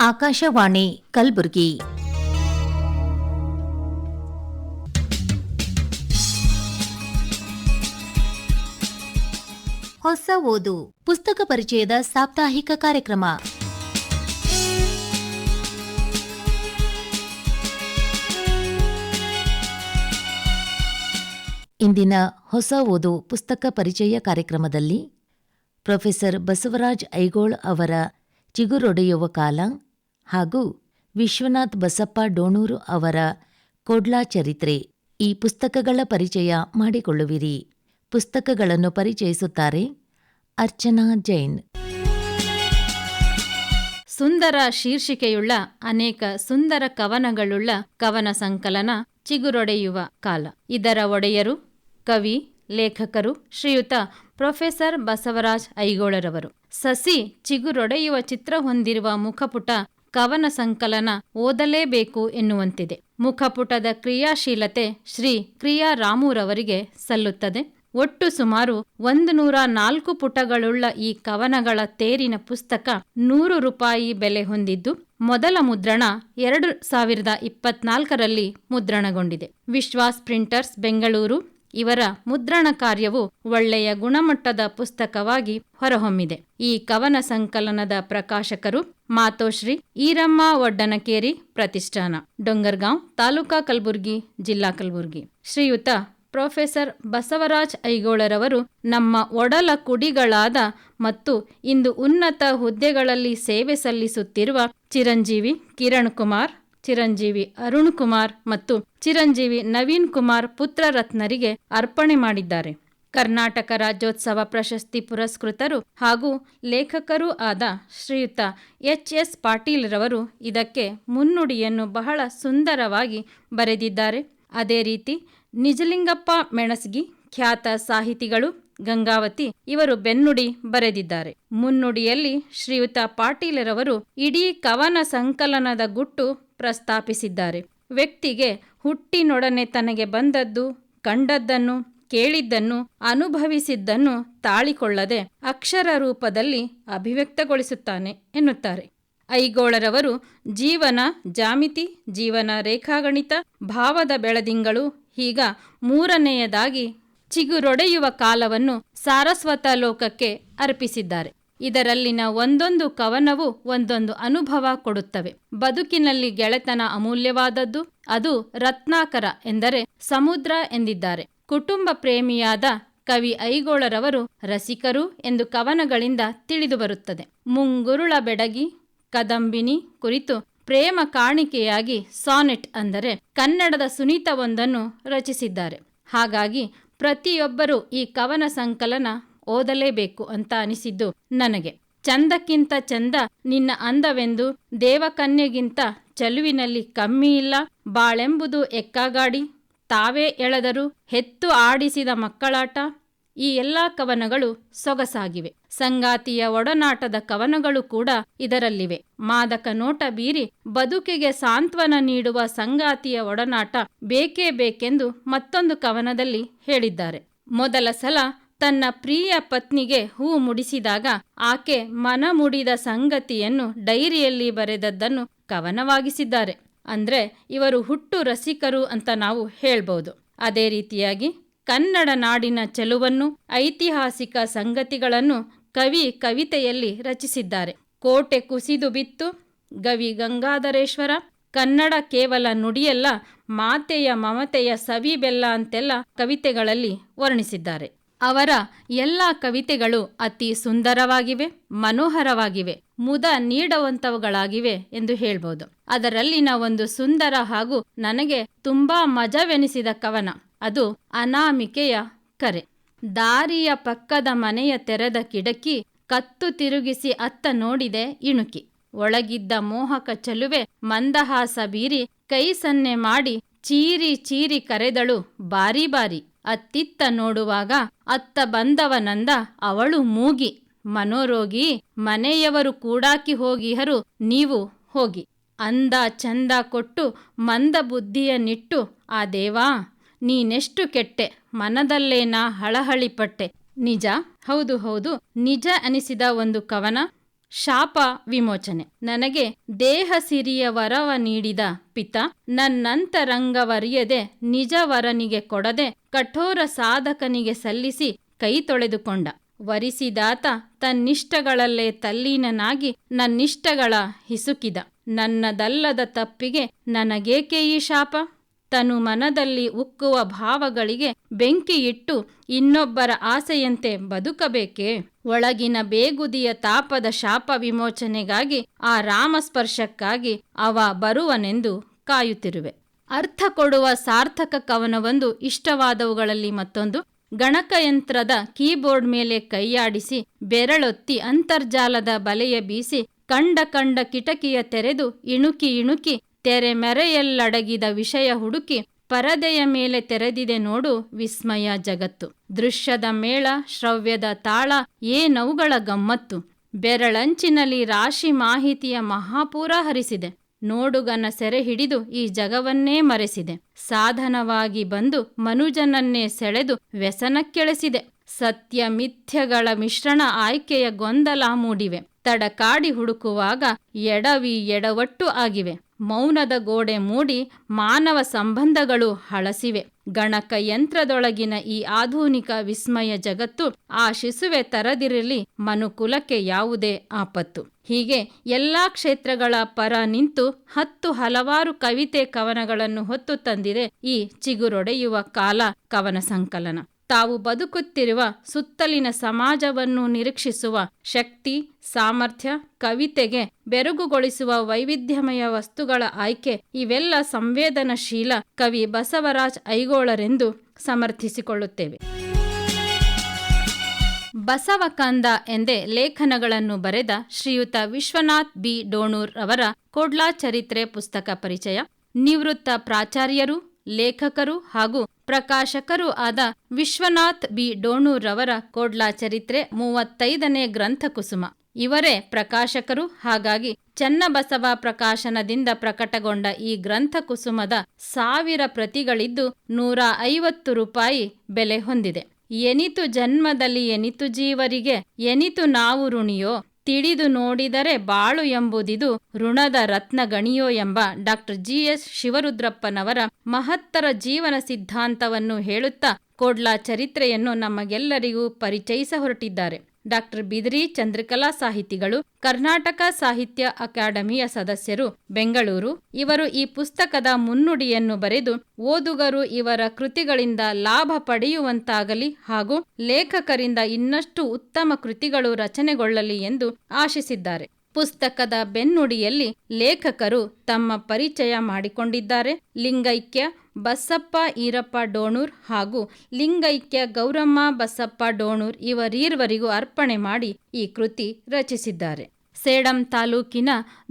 ಆಕಾಶವಾಣಿ ಕಲಬುರಗಿ. ಹೊಸ ಓದು, ಪುಸ್ತಕ ಪರಿಚಯದ ಸಾಪ್ತಾಹಿಕ ಕಾರ್ಯಕ್ರಮ. ಇಂದಿನ ಹೊಸ ಓದು, ಪುಸ್ತಕ ಪರಿಚಯ ಕಾರ್ಯಕ್ರಮದಲ್ಲಿ ಪ್ರೊಫೆಸರ್ ಬಸವರಾಜ್ ಐಗೋಳ್ ಅವರ ಚಿಗುರೊಡೆಯುವ ಕಾಲ ಹಾಗೂ ವಿಶ್ವನಾಥ್ ಬಸಪ್ಪ ಡೋಣೂರು ಅವರ ಕೊಡ್ಲಾ ಚರಿತ್ರೆ ಈ ಪುಸ್ತಕಗಳ ಪರಿಚಯ ಮಾಡಿಕೊಳ್ಳುವಿರಿ. ಪುಸ್ತಕಗಳನ್ನು ಪರಿಚಯಿಸುತ್ತಾರೆ ಅರ್ಚನಾ ಜೈನ್. ಸುಂದರ ಶೀರ್ಷಿಕೆಯುಳ್ಳ ಅನೇಕ ಸುಂದರ ಕವನಗಳುಳ್ಳ ಕವನ ಸಂಕಲನ ಚಿಗುರೊಡೆಯುವ ಕಾಲ. ಇದರ ಒಡೆಯರು ಕವಿ, ಲೇಖಕರು ಶ್ರೀಯುತ ಪ್ರೊಫೆಸರ್ ಬಸವರಾಜ್ ಐಗೋಳರವರು. ಸಸಿ ಚಿಗುರೊಡೆಯುವ ಚಿತ್ರ ಹೊಂದಿರುವ ಮುಖಪುಟ ಕವನ ಸಂಕಲನ ಓದಲೇಬೇಕು ಎನ್ನುವಂತಿದೆ. ಮುಖಪುಟದ ಕ್ರಿಯಾಶೀಲತೆ ಶ್ರೀ ಕ್ರಿಯಾ ರಾಮುರವರಿಗೆ ಸಲ್ಲುತ್ತದೆ. ಒಟ್ಟು ಸುಮಾರು ಒಂದು ನೂರ ನಾಲ್ಕು ಪುಟಗಳುಳ್ಳ ಈ ಕವನಗಳ ತೇರಿನ ಪುಸ್ತಕ ನೂರು ರೂಪಾಯಿ ಬೆಲೆ ಹೊಂದಿದ್ದು, ಮೊದಲ ಮುದ್ರಣ ಎರಡು ಸಾವಿರದ ಇಪ್ಪತ್ನಾಲ್ಕರಲ್ಲಿ ಮುದ್ರಣಗೊಂಡಿದೆ. ವಿಶ್ವಾಸ್ ಪ್ರಿಂಟರ್ಸ್, ಬೆಂಗಳೂರು ಇವರ ಮುದ್ರಣ ಕಾರ್ಯವು ಒಳ್ಳೆಯ ಗುಣಮಟ್ಟದ ಪುಸ್ತಕವಾಗಿ ಹೊರಹೊಮ್ಮಿದೆ. ಈ ಕವನ ಸಂಕಲನದ ಪ್ರಕಾಶಕರು ಮಾತೋಶ್ರೀ ಈರಮ್ಮ ಒಡ್ಡನಕೇರಿ ಪ್ರತಿಷ್ಠಾನ, ಡೊಂಗರ್ಗಾಂವ್ ತಾಲೂಕಾ ಕಲಬುರ್ಗಿ, ಜಿಲ್ಲಾ ಕಲಬುರ್ಗಿ. ಶ್ರೀಯುತ ಪ್ರೊಫೆಸರ್ ಬಸವರಾಜ್ ಐಗೋಳರವರು ನಮ್ಮ ಒಡಲ ಕುಡಿಗಳಾದ ಮತ್ತು ಇಂದು ಉನ್ನತ ಹುದ್ದೆಗಳಲ್ಲಿ ಸೇವೆ ಸಲ್ಲಿಸುತ್ತಿರುವ ಚಿರಂಜೀವಿ ಕಿರಣ್ ಕುಮಾರ್ ಚಿರಂಜೀವಿ ಅರುಣ್ ಕುಮಾರ್ ಮತ್ತು ಚಿರಂಜೀವಿ ನವೀನ್ ಕುಮಾರ್ ಪುತ್ರರತ್ನರಿಗೆ ಅರ್ಪಣೆ ಮಾಡಿದ್ದಾರೆ. ಕರ್ನಾಟಕ ರಾಜ್ಯೋತ್ಸವ ಪ್ರಶಸ್ತಿ ಪುರಸ್ಕೃತರು ಹಾಗೂ ಲೇಖಕರೂ ಆದ ಶ್ರೀಯುತ ಎಚ್ ಎಸ್ ಪಾಟೀಲ್ರವರು ಇದಕ್ಕೆ ಮುನ್ನುಡಿಯನ್ನು ಬಹಳ ಸುಂದರವಾಗಿ ಬರೆದಿದ್ದಾರೆ. ಅದೇ ರೀತಿ ನಿಜಲಿಂಗಪ್ಪ ಮೆಣಸ್ಗಿ ಖ್ಯಾತ ಸಾಹಿತಿಗಳು ಗಂಗಾವತಿ ಇವರು ಬೆನ್ನುಡಿ ಬರೆದಿದ್ದಾರೆ. ಮುನ್ನುಡಿಯಲ್ಲಿ ಶ್ರೀಯುತ ಪಾಟೀಲರವರು ಇಡೀ ಕವನ ಸಂಕಲನದ ಗುಟ್ಟು ಪ್ರಸ್ತಾಪಿಸಿದ್ದಾರೆ. ವ್ಯಕ್ತಿಗೆ ಹುಟ್ಟಿನೊಡನೆ ತನಗೆ ಬಂದದ್ದು, ಕಂಡದ್ದನ್ನು, ಕೇಳಿದ್ದನ್ನು, ಅನುಭವಿಸಿದ್ದನ್ನು ತಾಳಿಕೊಳ್ಳದೆ ಅಕ್ಷರ ರೂಪದಲ್ಲಿ ಅಭಿವ್ಯಕ್ತಗೊಳಿಸುತ್ತಾನೆ ಎನ್ನುತ್ತಾರೆ. ಐಗೋಳರವರು ಜೀವನ, ಜಾಮಿತಿ, ಜೀವನ ರೇಖಾಗಣಿತ, ಭಾವದ ಬೆಳದಿಂಗಳು ಹೀಗ ಮೂರನೆಯದಾಗಿ ಚಿಗುರೊಡೆಯುವ ಕಾಲವನ್ನು ಸಾರಸ್ವತ ಲೋಕಕ್ಕೆ ಅರ್ಪಿಸಿದ್ದಾರೆ. ಇದರಲ್ಲಿನ ಒಂದೊಂದು ಕವನವು ಒಂದೊಂದು ಅನುಭವ ಕೊಡುತ್ತವೆ. ಬದುಕಿನಲ್ಲಿ ಗೆಳೆತನ ಅಮೂಲ್ಯವಾದದ್ದು, ಅದು ರತ್ನಾಕರ ಎಂದರೆ ಸಮುದ್ರ ಎಂದಿದ್ದಾರೆ. ಕುಟುಂಬ ಪ್ರೇಮಿಯಾದ ಕವಿ ಐಗೋಳರವರು ರಸಿಕರು ಎಂದು ಕವನಗಳಿಂದ ತಿಳಿದುಬರುತ್ತದೆ. ಮುಂಗುರುಳ ಬೆಡಗಿ, ಕದಂಬಿನಿ ಕುರಿತು ಪ್ರೇಮ ಕಾಣಿಕೆಯಾಗಿ ಸಾನೆಟ್ ಅಂದರೆ ಕನ್ನಡದ ಸುನೀತವೊಂದನ್ನು ರಚಿಸಿದ್ದಾರೆ. ಹಾಗಾಗಿ ಪ್ರತಿಯೊಬ್ಬರೂ ಈ ಕವನ ಸಂಕಲನ ಓದಲೇಬೇಕು ಅಂತ ಅನಿಸಿದ್ದು ನನಗೆ. ಚಂದಕ್ಕಿಂತ ಚಂದ ನಿನ್ನ ಅಂದವೆಂದು ದೇವಕನ್ಯೆಗಿಂತ ಚಲುವಿನಲ್ಲಿ ಕಮ್ಮಿ ಇಲ್ಲ. ಬಾಳೆಂಬುದು ಎಕ್ಕಾಗಾಡಿ, ತಾವೇ ಎಳೆದರು ಹೆತ್ತು ಆಡಿಸಿದ ಮಕ್ಕಳಾಟ. ಈ ಎಲ್ಲ ಕವನಗಳು ಸೊಗಸಾಗಿವೆ. ಸಂಗಾತಿಯ ಒಡನಾಟದ ಕವನಗಳು ಕೂಡ ಇದರಲ್ಲಿವೆ. ಮಾದಕ ನೋಟ ಬೀರಿ ಬದುಕಿಗೆ ಸಾಂತ್ವನ ನೀಡುವ ಸಂಗಾತಿಯ ಒಡನಾಟ ಬೇಕೇ ಬೇಕೆಂದು ಮತ್ತೊಂದು ಕವನದಲ್ಲಿ ಹೇಳಿದ್ದಾರೆ. ಮೊದಲ ಸಲ ತನ್ನ ಪ್ರಿಯ ಪತ್ನಿಗೆ ಹೂ ಮುಡಿಸಿದಾಗ ಆಕೆ ಮನ ಮುಡಿದ ಸಂಗತಿಯನ್ನು ಡೈರಿಯಲ್ಲಿ ಬರೆದದ್ದನ್ನು ಕವನವಾಗಿಸಿದ್ದಾರೆ. ಅಂದ್ರೆ ಇವರು ಹುಟ್ಟು ರಸಿಕರು ಅಂತ ನಾವು ಹೇಳ್ಬೋದು. ಅದೇ ರೀತಿಯಾಗಿ ಕನ್ನಡ ನಾಡಿನ ಚೆಲುವನ್ನು, ಐತಿಹಾಸಿಕ ಸಂಗತಿಗಳನ್ನು ಕವಿ ಕವಿತೆಯಲ್ಲಿ ರಚಿಸಿದ್ದಾರೆ. ಕೋಟೆ ಕುಸಿದು ಬಿತ್ತು, ಗವಿ ಗಂಗಾಧರೇಶ್ವರ. ಕನ್ನಡ ಕೇವಲ ನುಡಿಯಲ್ಲ, ಮಾತೆಯ ಮಮತೆಯ ಸವಿ ಬೆಲ್ಲ ಅಂತೆಲ್ಲ ಕವಿತೆಗಳಲ್ಲಿ ವರ್ಣಿಸಿದ್ದಾರೆ. ಅವರ ಎಲ್ಲ ಕವಿತೆಗಳು ಅತಿ ಸುಂದರವಾಗಿವೆ, ಮನೋಹರವಾಗಿವೆ, ಮುದ ನೀಡುವಂಥವುಗಳಾಗಿವೆ ಎಂದು ಹೇಳ್ಬೋದು. ಅದರಲ್ಲಿನ ಒಂದು ಸುಂದರ ಹಾಗೂ ನನಗೆ ತುಂಬಾ ಮಜವೆನಿಸಿದ ಕವನ ಅದು ಅನಾಮಿಕೆಯ ಕರೆ. ದಾರಿಯ ಪಕ್ಕದ ಮನೆಯ ತೆರೆದ ಕಿಡಕಿ ಕತ್ತು ತಿರುಗಿಸಿ ಅತ್ತ ನೋಡಿದೆ ಇಣುಕಿ. ಒಳಗಿದ್ದ ಮೋಹಕ ಚಲುವೆ ಮಂದಹಾಸ ಬೀರಿ ಕೈ ಸನ್ನೆ ಮಾಡಿ ಚೀರಿ ಚೀರಿ ಕರೆದಳು ಬಾರಿ ಬಾರಿ. ಅತ್ತಿತ್ತ ನೋಡುವಾಗ ಅತ್ತ ಬಂದವನಂದ ಅವಳು ಮೂಗಿ. ಮನೋರೋಗಿ, ಮನೆಯವರು ಕೂಡಾಕಿ ಹೋಗಿಹರು ನೀವು ಹೋಗಿ. ಅಂದ ಚಂದ ಕೊಟ್ಟು ಮಂದ ಬುದ್ಧಿಯ ನಿಟ್ಟು ಆ ದೇವಾ ನೀನೆಷ್ಟು ಕೆಟ್ಟೆ ಮನದಲ್ಲೇನ ಹಳಹಳಿಪಟ್ಟೆ. ನಿಜ? ಹೌದು ಹೌದು. ನಿಜ ಅನಿಸಿದ ಒಂದು ಕವನ, ಶಾಪ ವಿಮೋಚನೆ. ನನಗೆ ದೇಹ ಸಿರಿಯ ವರವ ನೀಡಿದ ಪಿತ, ನನ್ನಂತರಂಗವರಿಯದೆ, ನಿಜ ವರನಿಗೆ ಕೊಡದೆ, ಕಠೋರ ಸಾಧಕನಿಗೆ ಸಲ್ಲಿಸಿ ಕೈ ತೊಳೆದುಕೊಂಡ. ವರಿಸಿದಾತ ತನ್ನಿಷ್ಟಗಳಲ್ಲೇ ತಲ್ಲೀನನಾಗಿ ನನ್ನಿಷ್ಟಗಳ ಹಿಸುಕಿದ. ನನ್ನದಲ್ಲದ ತಪ್ಪಿಗೆ ನನಗೇಕೆ ಈ ಶಾಪ? ತನು ಮನದಲ್ಲಿ ಉಕ್ಕುವ ಭಾವಗಳಿಗೆ ಬೆಂಕಿಯಿಟ್ಟು ಇನ್ನೊಬ್ಬರ ಆಸೆಯಂತೆ ಬದುಕಬೇಕೇ? ಒಳಗಿನ ಬೇಗುದಿಯ ತಾಪದ ಶಾಪ ವಿಮೋಚನೆಗಾಗಿ ಆ ರಾಮಸ್ಪರ್ಶಕ್ಕಾಗಿ ಅವ ಬರುವನೆಂದು ಕಾಯುತ್ತಿರುವೆ. ಅರ್ಥ ಕೊಡುವ ಸಾರ್ಥಕ ಕವನವೊಂದು ಇಷ್ಟವಾದವುಗಳಲ್ಲಿ ಮತ್ತೊಂದು. ಗಣಕಯಂತ್ರದ ಕೀಬೋರ್ಡ್ ಮೇಲೆ ಕೈಯಾಡಿಸಿ ಬೆರಳೊತ್ತಿ ಅಂತರ್ಜಾಲದ ಬಲೆಯ ಬೀಸಿ ಕಂಡ ಕಂಡ ಕಿಟಕಿಯ ತೆರೆದು ಇಣುಕಿ ಇಣುಕಿ ತೆರೆ ಮೆರೆಯಲ್ಲಡಗಿದ ವಿಷಯ ಹುಡುಕಿ ಪರದೆಯ ಮೇಲೆ ತೆರೆದಿದೆ ನೋಡು ವಿಸ್ಮಯ ಜಗತ್ತು. ದೃಶ್ಯದ ಮೇಳ, ಶ್ರವ್ಯದ ತಾಳ ಏನವುಗಳ ಗಮ್ಮತ್ತು. ಬೆರಳಂಚಿನಲ್ಲಿ ರಾಶಿ ಮಾಹಿತಿಯ ಮಹಾಪೂರ ಹರಿಸಿದೆ. ನೋಡುಗನ ಸೆರೆ ಹಿಡಿದು ಈ ಜಗವನ್ನೇ ಮರೆಸಿದೆ. ಸಾಧನವಾಗಿ ಬಂದು ಮನುಜನನ್ನೇ ಸೆಳೆದು ವ್ಯಸನಕ್ಕೆಳೆಸಿದೆ. ಸತ್ಯ ಮಿಥ್ಯಗಳ ಮಿಶ್ರಣ ಆಯ್ಕೆಯ ಗೊಂದಲ ಮೂಡಿವೆ. ತಡಕಾಡಿ ಹುಡುಕುವಾಗ ಎಡವಿ ಎಡವಟ್ಟು ಆಗಿವೆ. ಮೌನದ ಗೋಡೆ ಮೂಡಿ ಮಾನವ ಸಂಬಂಧಗಳು ಹಳಸಿವೆ. ಗಣಕ ಯಂತ್ರದೊಳಗಿನ ಈ ಆಧುನಿಕ ವಿಸ್ಮಯ ಜಗತ್ತು ಆ ಶಿಸುವೆ ತರದಿರಲಿ ಮನುಕುಲಕ್ಕೆ ಯಾವುದೇ ಆಪತ್ತು. ಹೀಗೆ ಎಲ್ಲಾ ಕ್ಷೇತ್ರಗಳ ಪರ ನಿಂತು ಹತ್ತು ಹಲವಾರು ಕವಿತೆ ಕವನಗಳನ್ನು ಹೊತ್ತು ತಂದಿದೆ ಈ ಚಿಗುರೊಡೆಯುವ ಕಾಲ ಕವನ ಸಂಕಲನ. ತಾವು ಬದುಕುತ್ತಿರುವ ಸುತ್ತಲಿನ ಸಮಾಜವನ್ನು ನಿರೀಕ್ಷಿಸುವ ಶಕ್ತಿ, ಸಾಮರ್ಥ್ಯ, ಕವಿತೆಗೆ ಬೆರಗುಗೊಳಿಸುವ ವೈವಿಧ್ಯಮಯ ವಸ್ತುಗಳ ಆಯ್ಕೆ ಇವೆಲ್ಲ ಸಂವೇದನಶೀಲ ಕವಿ ಬಸವರಾಜ್ ಐಗೋಳರೆಂದು ಸಮರ್ಥಿಸಿಕೊಳ್ಳುತ್ತೇವೆ. ಬಸವಕಂದ ಎಂದೇ ಲೇಖನಗಳನ್ನು ಬರೆದ ಶ್ರೀಯುತ ವಿಶ್ವನಾಥ್ ಬಿ. ಡೋಣೂರ್ ಅವರ ಕೋಡ್ಲಾ ಚರಿತ್ರೆ ಪುಸ್ತಕ ಪರಿಚಯ. ನಿವೃತ್ತ ಪ್ರಾಚಾರ್ಯರು ಲೇಖಕರು ಹಾಗೂ ಪ್ರಕಾಶಕರೂ ಆದ ವಿಶ್ವನಾಥ್ ಬಿ. ಡೋಣೂರವರ ಕೋಡ್ಲಾ ಚರಿತ್ರೆ ಮೂವತ್ತೈದನೇ ಗ್ರಂಥ ಕುಸುಮ. ಇವರೇ ಪ್ರಕಾಶಕರು. ಹಾಗಾಗಿ ಚನ್ನಬಸವ ಪ್ರಕಾಶನದಿಂದ ಪ್ರಕಟಗೊಂಡ ಈ ಗ್ರಂಥ ಕುಸುಮದ ಸಾವಿರ ಪ್ರತಿಗಳಿದ್ದು ನೂರ ಐವತ್ತು ರೂಪಾಯಿ ಬೆಲೆ ಹೊಂದಿದೆ. ಎನಿತು ಜನ್ಮದಲ್ಲಿ ಎನಿತು ಜೀವರಿಗೆ ಎನಿತು ನಾವು ಋಣಿಯೋ? ತಿಳಿದು ನೋಡಿದರೆ ಬಾಳು ಎಂಬುದಿದು ಋಣದ ರತ್ನ ಗಣಿಯೋ ಎಂಬ ಡಾಕ್ಟರ್ ಜಿ ಎಸ್ ಶಿವರುದ್ರಪ್ಪನವರ ಮಹತ್ತರ ಜೀವನ ಸಿದ್ಧಾಂತವನ್ನು ಹೇಳುತ್ತಾ ಕೋಡ್ಲಾ ಚರಿತ್ರೆಯನ್ನು ನಮಗೆಲ್ಲರಿಗೂ ಪರಿಚಯಿಸ ಹೊರಟಿದ್ದಾರೆ. ಡಾಕ್ಟರ್ ಬಿದಿರಿ ಚಂದ್ರಕಲಾ ಸಾಹಿತಿಗಳು, ಕರ್ನಾಟಕ ಸಾಹಿತ್ಯ ಅಕಾಡೆಮಿಯ ಸದಸ್ಯರು, ಬೆಂಗಳೂರು. ಇವರು ಈ ಪುಸ್ತಕದ ಮುನ್ನುಡಿಯನ್ನು ಬರೆದು ಓದುಗರು ಇವರ ಕೃತಿಗಳಿಂದ ಲಾಭ ಪಡೆಯುವಂತಾಗಲಿ ಹಾಗೂ ಲೇಖಕರಿಂದ ಇನ್ನಷ್ಟು ಉತ್ತಮ ಕೃತಿಗಳು ರಚನೆಗೊಳ್ಳಲಿ ಎಂದು ಆಶಿಸಿದ್ದಾರೆ. ಪುಸ್ತಕದ ಬೆನ್ನುಡಿಯಲ್ಲಿ ಲೇಖಕರು ತಮ್ಮ ಪರಿಚಯ ಮಾಡಿಕೊಂಡಿದ್ದಾರೆ. ಲಿಂಗೈಕ್ಯ ಬಸಪ್ಪ ಈರಪ್ಪ ಡೋಣೂರ್ ಹಾಗೂ ಲಿಂಗೈಕ್ಯ ಗೌರಮ್ಮ ಬಸಪ್ಪ ಡೋಣೂರ್ ಇವರೀರ್ವರಿಗೂ ಅರ್ಪಣೆ ಮಾಡಿ ಈ ಕೃತಿ ರಚಿಸಿದ್ದಾರೆ. ಸೇಡಂ ತಾಲೂಕಿನ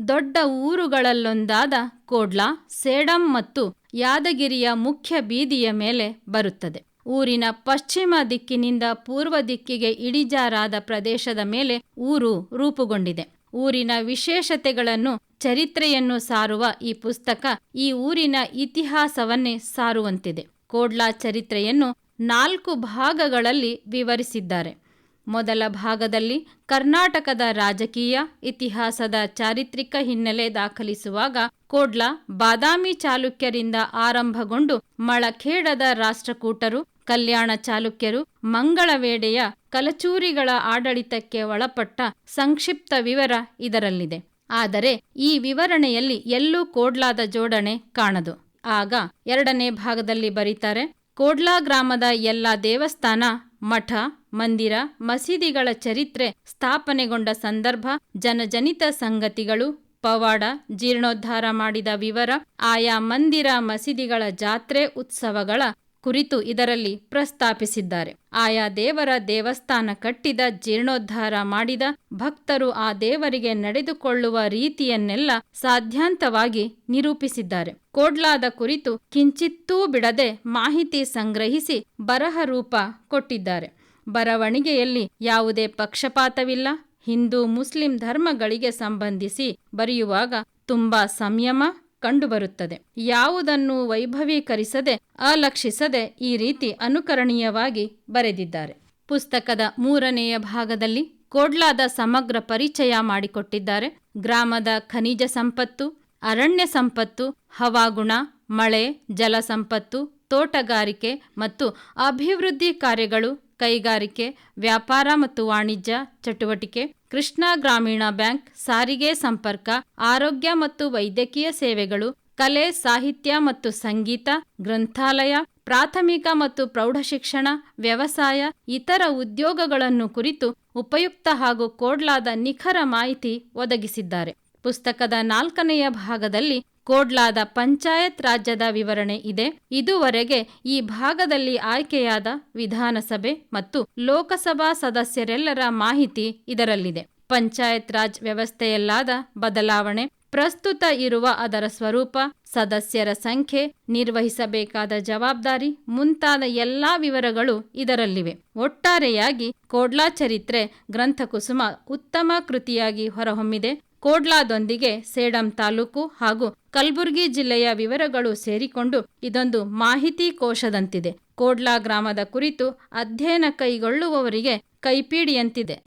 ದೊಡ್ಡ ಊರುಗಳಲ್ಲೊಂದಾದ ಕೋಡ್ಲಾ, ಸೇಡಂ ಮತ್ತು ಯಾದಗಿರಿಯ ಮುಖ್ಯ ಬೀದಿಯ ಮೇಲೆ ಬರುತ್ತದೆ. ಊರಿನ ಪಶ್ಚಿಮ ದಿಕ್ಕಿನಿಂದ ಪೂರ್ವ ದಿಕ್ಕಿಗೆ ಇಳಿಜಾರಾದ ಪ್ರದೇಶದ ಮೇಲೆ ಊರು ರೂಪುಗೊಂಡಿದೆ. ಊರಿನ ವಿಶೇಷತೆಗಳನ್ನು ಚರಿತ್ರೆಯನ್ನು ಸಾರುವ ಈ ಪುಸ್ತಕ ಈ ಊರಿನ ಇತಿಹಾಸವನ್ನೇ ಸಾರುವಂತಿದೆ. ಕೋಡ್ಲಾ ಚರಿತ್ರೆಯನ್ನು ನಾಲ್ಕು ಭಾಗಗಳಲ್ಲಿ ವಿವರಿಸಿದ್ದಾರೆ. ಮೊದಲ ಭಾಗದಲ್ಲಿ ಕರ್ನಾಟಕದ ರಾಜಕೀಯ, ಇತಿಹಾಸದ ಚಾರಿತ್ರಿಕ ಹಿನ್ನೆಲೆ ದಾಖಲಿಸುವಾಗ ಕೋಡ್ಲಾ ಬಾದಾಮಿ ಚಾಲುಕ್ಯರಿಂದ ಆರಂಭಗೊಂಡು ಮಳಖೇಡದ ರಾಷ್ಟ್ರಕೂಟರು ಕಲ್ಯಾಣ ಚಾಲುಕ್ಯರು ಮಂಗಳವೇಡೆಯ ಕಲಚೂರಿಗಳ ಆಡಳಿತಕ್ಕೆ ಒಳಪಟ್ಟ ಸಂಕ್ಷಿಪ್ತ ವಿವರ ಇದರಲ್ಲಿದೆ. ಆದರೆ ಈ ವಿವರಣೆಯಲ್ಲಿ ಎಲ್ಲೂ ಕೋಡ್ಲಾದ ಜೋಡಣೆ ಕಾಣದು. ಆಗ ಎರಡನೇ ಭಾಗದಲ್ಲಿ ಬರೀತಾರೆ, ಕೋಡ್ಲಾ ಗ್ರಾಮದ ಎಲ್ಲ ದೇವಸ್ಥಾನ, ಮಠ, ಮಂದಿರ, ಮಸೀದಿಗಳ ಚರಿತ್ರೆ ಸ್ಥಾಪನೆಗೊಂಡ ಸಂದರ್ಭ, ಜನಜನಿತ ಸಂಗತಿಗಳು, ಪವಾಡ, ಜೀರ್ಣೋದ್ಧಾರ ಮಾಡಿದ ವಿವರ, ಆಯಾ ಮಂದಿರ, ಮಸೀದಿಗಳ ಜಾತ್ರೆ, ಉತ್ಸವಗಳ ಕುರಿತು ಇದರಲ್ಲಿ ಪ್ರಸ್ತಾಪಿಸಿದ್ದಾರೆ. ಆಯಾ ದೇವರ ದೇವಸ್ಥಾನ ಕಟ್ಟಿದ ಜೀರ್ಣೋದ್ಧಾರ ಮಾಡಿದ ಭಕ್ತರು ಆ ದೇವರಿಗೆ ನಡೆದುಕೊಳ್ಳುವ ರೀತಿಯನ್ನೆಲ್ಲ ಸಾಧ್ಯಾಂತವಾಗಿ ನಿರೂಪಿಸಿದ್ದಾರೆ. ಕೋಡ್ಲಾದ ಕುರಿತು ಕಿಂಚಿತ್ತೂ ಬಿಡದೆ ಮಾಹಿತಿ ಸಂಗ್ರಹಿಸಿ ಬರಹ ರೂಪ ಕೊಟ್ಟಿದ್ದಾರೆ. ಬರವಣಿಗೆಯಲ್ಲಿ ಯಾವುದೇ ಪಕ್ಷಪಾತವಿಲ್ಲ. ಹಿಂದೂ ಮುಸ್ಲಿಂ ಧರ್ಮಗಳಿಗೆ ಸಂಬಂಧಿಸಿ ಬರೆಯುವಾಗ ತುಂಬಾ ಸಂಯಮ ಕಂಡುಬರುತ್ತದೆ. ಯಾವುದನ್ನು ವೈಭವೀಕರಿಸದೆ ಅಲಕ್ಷಿಸದೆ ಈ ರೀತಿ ಅನುಕರಣೀಯವಾಗಿ ಬರೆದಿದ್ದಾರೆ. ಪುಸ್ತಕದ ಮೂರನೆಯ ಭಾಗದಲ್ಲಿ ಕೋಡ್ಲಾದ ಸಮಗ್ರ ಪರಿಚಯ ಮಾಡಿಕೊಟ್ಟಿದ್ದಾರೆ. ಗ್ರಾಮದ ಖನಿಜ ಸಂಪತ್ತು, ಅರಣ್ಯ ಸಂಪತ್ತು, ಹವಾಗುಣ, ಮಳೆ ಜಲ ಸಂಪತ್ತು ತೋಟಗಾರಿಕೆ ಮತ್ತು ಅಭಿವೃದ್ಧಿ ಕಾರ್ಯಗಳು ಕೈಗಾರಿಕೆ, ವ್ಯಾಪಾರ ಮತ್ತು ವಾಣಿಜ್ಯ ಚಟುವಟಿಕೆ, ಕೃಷ್ಣಾ ಗ್ರಾಮೀಣ ಬ್ಯಾಂಕ್, ಸಾರಿಗೆ ಸಂಪರ್ಕ, ಆರೋಗ್ಯ ಮತ್ತು ವೈದ್ಯಕೀಯ ಸೇವೆಗಳು, ಕಲೆ, ಸಾಹಿತ್ಯ ಮತ್ತು ಸಂಗೀತ, ಗ್ರಂಥಾಲಯ, ಪ್ರಾಥಮಿಕ ಮತ್ತು ಪ್ರೌಢಶಿಕ್ಷಣ ವ್ಯವಸಾಯ, ಇತರ ಉದ್ಯೋಗಗಳನ್ನು ಕುರಿತು ಉಪಯುಕ್ತ ಹಾಗೂ ಕೋಡ್ಲಾದ ನಿಖರ ಮಾಹಿತಿ ಒದಗಿಸಿದ್ದಾರೆ. ಪುಸ್ತಕದ ನಾಲ್ಕನೆಯ ಭಾಗದಲ್ಲಿ ಕೋಡ್ಲಾದ ಪಂಚಾಯತ್ ರಾಜ್ಯದ ವಿವರಣೆ ಇದೆ. ಇದುವರೆಗೆ ಈ ಭಾಗದಲ್ಲಿ ಆಯ್ಕೆಯಾದ ವಿಧಾನಸಭೆ ಮತ್ತು ಲೋಕಸಭಾ ಸದಸ್ಯರೆಲ್ಲರ ಮಾಹಿತಿ ಇದರಲ್ಲಿದೆ. ಪಂಚಾಯತ್ ರಾಜ್ ವ್ಯವಸ್ಥೆಯಲ್ಲಾದ ಬದಲಾವಣೆ ಪ್ರಸ್ತುತ ಇರುವ ಅದರ ಸ್ವರೂಪ, ಸದಸ್ಯರ ಸಂಖ್ಯೆ, ನಿರ್ವಹಿಸಬೇಕಾದ ಜವಾಬ್ದಾರಿ, ಮುಂತಾದ ಎಲ್ಲಾ ವಿವರಗಳು ಇದರಲ್ಲಿವೆ. ಒಟ್ಟಾರೆಯಾಗಿ ಕೋಡ್ಲಾ ಚರಿತ್ರೆ ಗ್ರಂಥಕುಸುಮ ಉತ್ತಮ ಕೃತಿಯಾಗಿ ಹೊರಹೊಮ್ಮಿದೆ. ಕೋಡ್ಲಾದೊಂದಿಗೆ ಸೇಡಂ ತಾಲೂಕು ಹಾಗೂ ಕಲಬುರಗಿ ಜಿಲ್ಲೆಯ ವಿವರಗಳು ಸೇರಿಕೊಂಡು ಇದೊಂದು ಮಾಹಿತಿ ಕೋಶದಂತಿದೆ. ಕೋಡ್ಲಾ ಗ್ರಾಮದ ಕುರಿತು ಅಧ್ಯಯನ ಕೈಗೊಳ್ಳುವವರಿಗೆ ಕೈಪಿಡಿಯಂತಿದೆ.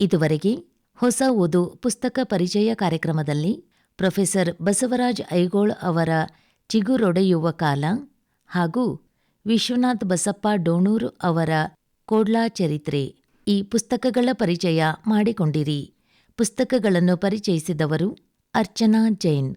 ಇದುವರೆಗೆ ಹೊಸ ಓದು ಪುಸ್ತಕ ಪರಿಚಯ ಕಾರ್ಯಕ್ರಮದಲ್ಲಿ ಪ್ರೊಫೆಸರ್ ಬಸವರಾಜ್ ಐಗೋಳ್ ಅವರ ಚಿಗುರೊಡೆಯುವ ಕಾಲ ಹಾಗೂ ವಿಶ್ವನಾಥ್ ಬಸಪ್ಪ ಡೋಣೂರು ಅವರ ಕೋಡ್ಲಾ ಚರಿತ್ರೆ ಈ ಪುಸ್ತಕಗಳ ಪರಿಚಯ ಮಾಡಿಕೊಂಡಿರಿ. ಪುಸ್ತಕಗಳನ್ನು ಪರಿಚಯಿಸಿದವರು ಅರ್ಚನಾ ಜೈನ್.